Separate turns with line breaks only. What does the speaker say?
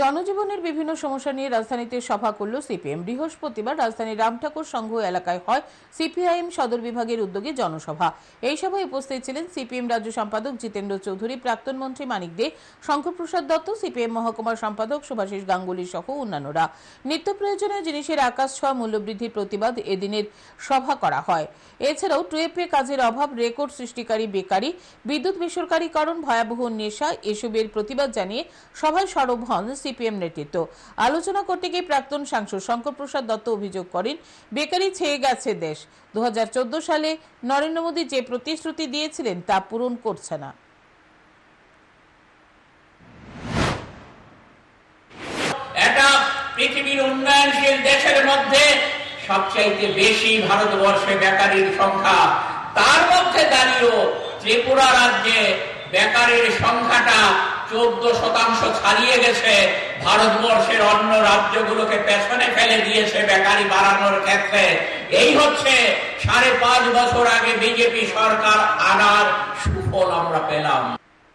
জনজীবনের বিভিন্ন সমস্যা নিয়ে রাজধানীতে সভা করল সিপিএম। বৃহস্পতিবার রাজধানীর রামঠাকুর সংঘ এলাকায় হয় সিপিআইএম সদর বিভাগের উদ্যোগে জনসভা। এই সভায় উপস্থিত ছিলেন সিপিএম রাজ্য সম্পাদক জিতেন্দ্র চৌধুরী, প্রাক্তন মন্ত্রী মানিক দে শঙ্করপ্রসাদ দত্ত, সিপিএম মহকুমার সম্পাদক সুভাষিস গাঙ্গুলি সহ অন্যান্যরা। নিত্য প্রয়োজনীয় জিনিসের আকাশ ছোঁয়া মূল্যবৃদ্ধির প্রতিবাদ এদিনের সভা করা হয়। এছাড়াও টুয়েপে কাজের অভাব, রেকর্ড সৃষ্টিকারী বেকারি, বিদ্যুৎ বেসরকারীকরণ, ভয়াবহ নেশা, এসবের প্রতিবাদ জানিয়ে সভায় সরব হন সিপিএম নেতৃত্ব। আলোচনা করতে গিয়ে প্রাক্তন সাংসদ শঙ্কর প্রসাদ দত্ত অভিযোগ করেন, বেকারি ছেয়ে গেছে দেশ। দু সালে নরেন্দ্র মোদী যে প্রতিশ্রুতি দিয়েছিলেন তা পূরণ করছে না।
পৃথিবীর উন্নয়নশীল দেশের মধ্যে সবচাইতে বেশি ভারতবর্ষে বেকারির সংখ্যা। তার মধ্যে দাঁড়িয়েও ত্রিপুরা রাজ্যে বেকারির সংখ্যাটা চোদ্দ শতাংশ ছাড়িয়ে গেছে। ভারতবর্ষের অন্য রাজ্যগুলোকে পেছনে ফেলে দিয়েছে বেকারি বাড়ানোর ক্ষেত্রে। এই হচ্ছে সাড়ে পাঁচ বছর আগে বিজেপি সরকার আনার সুফল আমরা পেলাম।